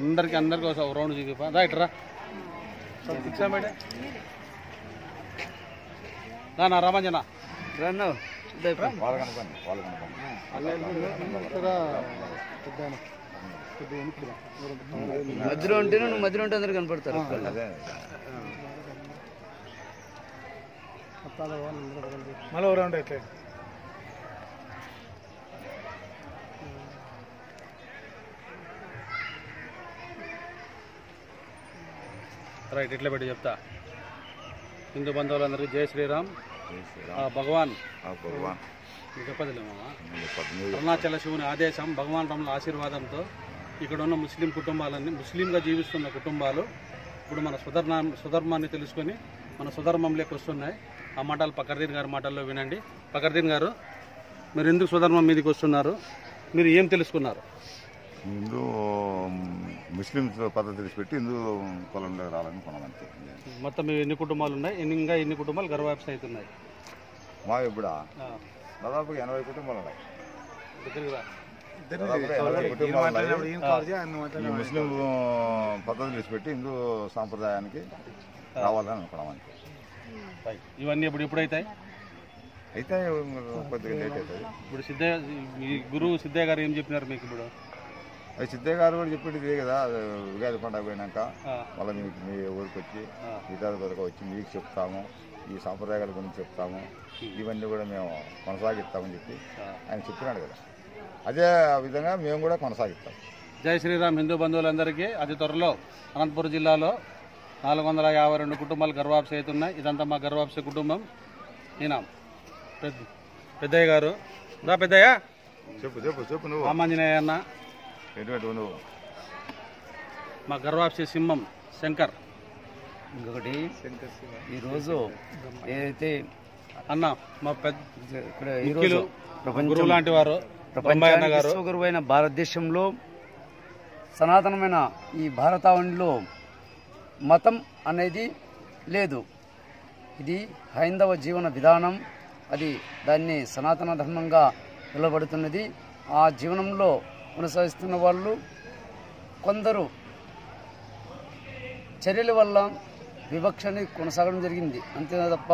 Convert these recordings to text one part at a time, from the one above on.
అందరికి అందరికి ఒక రౌండ్ చూపిపా దా ఇట్రా కూర్చోబెట్టే నా రామంజన రన్ను మధ్యలో ఉంటే నువ్వు మధ్యలో ఉంటే అందరు కనపడతారు మళ్ళీ ఓ రౌండ్ అయితే రైట్ ఇట్లా పెట్టి చెప్తా. హిందూ బంధువులందరికీ జై శ్రీరామ్. భగవాన్. అరుణాచల శివుని ఆదేశం భగవాన్ రమణ ఆశీర్వాదంతో ఇక్కడ ఉన్న ముస్లిం కుటుంబాలన్నీ ముస్లింగా జీవిస్తున్న కుటుంబాలు ఇప్పుడు మన సుధర్మ సుధర్మాన్ని తెలుసుకొని మన సుధర్మంలోకి వస్తున్నాయి. ఆ మాటలు పకర్దీన్ గారి మాటల్లో వినండి. పకర్దీన్ గారు మీరు ఎందుకు సుధర్మం మీదకి వస్తున్నారు? మీరు ఏం తెలుసుకున్నారు? హిందూ ముస్లిమ్స్ పద్ధతి తెలిసిపెట్టి హిందూ కులంలో రావాలనుకున్నాం అంతే. మొత్తం ఎన్ని కుటుంబాలు ఉన్నాయి? ఎన్ని ఇంకా ఎన్ని కుటుంబాలు గర్భాప్స అవుతున్నాయి మా ఇప్పుడా ఆ, దాదాపుగా ఎనభై కుటుంబాలు ఉన్నాయి. ముస్లిం పద్ధతి తెలిసిపెట్టి హిందూ సాంప్రదాయానికి రావాలని అనుకున్నాం అంతే. ఇవన్నీ ఇప్పుడు ఎప్పుడైతాయి అయితే కొద్దిగా లేట్ అవుతుంది. ఇప్పుడు సిద్ధయ్య మీ గురువు సిద్ధయ్య గారు ఏం చెప్పినారు మీకు ఇప్పుడు? అది సిద్ధయ్య గారు కూడా చెప్పేది ఇదే కదా ఉగాది పండుగ పోయినాక మళ్ళీ మీకు మీ ఊరికి వచ్చి. ఇతర పథకం వచ్చి మీకు చెప్తాము ఈ సాంప్రదాయాల గురించి చెప్తాము ఇవన్నీ కూడా మేము కొనసాగిస్తామని చెప్పి. ఆయన చెప్పినాడు కదా. అదే విధంగా మేము కూడా కొనసాగిస్తాం. జై శ్రీరామ్ హిందూ బంధువులందరికీ అతి త్వరలో అనంతపురం జిల్లాలో నాలుగు వందల యాభై రెండు కుటుంబాలు గర్భాప్స అవుతున్నాయి. ఇదంతా మా గర్భాప్స కుటుంబం. ఈయన పెద్ద పెద్దయ్య గారు. దా పెద్దయ్య. చెప్పు చెప్పు చెప్పు నువ్వు. రామాంజనేయ అన్న. ఎటువంటి మా గర్భాప్స సింహం శంకర్. ఇంకొకటి ఈరోజు ఏదైతే అన్న మా పెద్ద ఇక్కడ ముఖ్యులు ఈరోజు ప్రపంచం గురువు లాంటి వారు విశ్వగురువైన భారతదేశంలో సనాతనమైన ఈ భారతావనిలో మతం అనేది లేదు. ఇది హైందవ జీవన విధానం. అది దాన్ని సనాతన ధర్మంగా పిలువబడుతున్నది ఆ జీవనంలో కొనసాగిస్తున్న వాళ్ళు కొందరు చర్యల వల్ల వివక్షని కొనసాగడం జరిగింది. అంతే తప్ప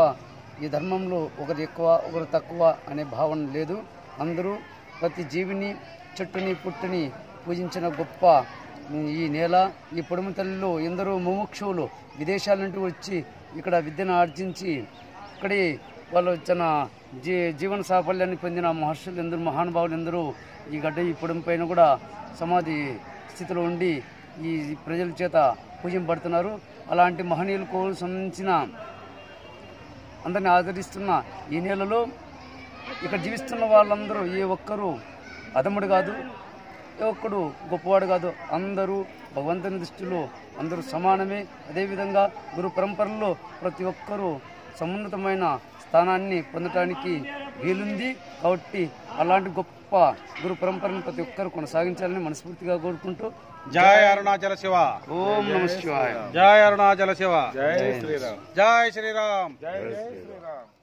ఈ ధర్మంలో ఒకరు ఎక్కువ ఒకరు తక్కువ అనే భావన లేదు. అందరూ ప్రతి జీవిని చెట్టుని పుట్టుని పూజించిన గొప్ప ఈ నేల ఈ పొడుము తల్లిలో ఎందరో ముముక్షువులు విదేశాల నుండి వచ్చి ఇక్కడ విద్యను ఆర్జించి ఇక్కడి వాళ్ళు ఇచ్చిన జీ జీవన సాఫల్యాన్ని పొందిన మహర్షులు ఎందరూ మహానుభావులు ఎందరూ ఈ గడ్డ ఈ పొడుము పైన కూడా సమాధి స్థితిలో ఉండి ఈ ప్రజల చేత పూజింపడుతున్నారు అలాంటి మహనీయులకు సంబంధించిన అందరిని ఆదరిస్తున్న ఈ నెలలో ఇక్కడ జీవిస్తున్న వాళ్ళందరూ ఏ ఒక్కరు అదముడు కాదు ఏ ఒక్కడు గొప్పవాడు కాదు. అందరూ భగవంతుని దృష్టిలో అందరూ సమానమే. అదేవిధంగా గురు పరంపరలో ప్రతి ఒక్కరూ సమున్నతమైన స్థానాన్ని పొందటానికి వీలుంది కాబట్టి అలాంటి గొప్ప గురు పరంపరను ప్రతి ఒక్కరు కొనసాగించాలని మనస్ఫూర్తిగా కోరుకుంటూ జై అరుణాచల శివ. ఓం నమ శివాయ. జై అరుణాచల శివ. జై శ్రీరామ్. జై శ్రీరామ్. జై శ్రీరామ్.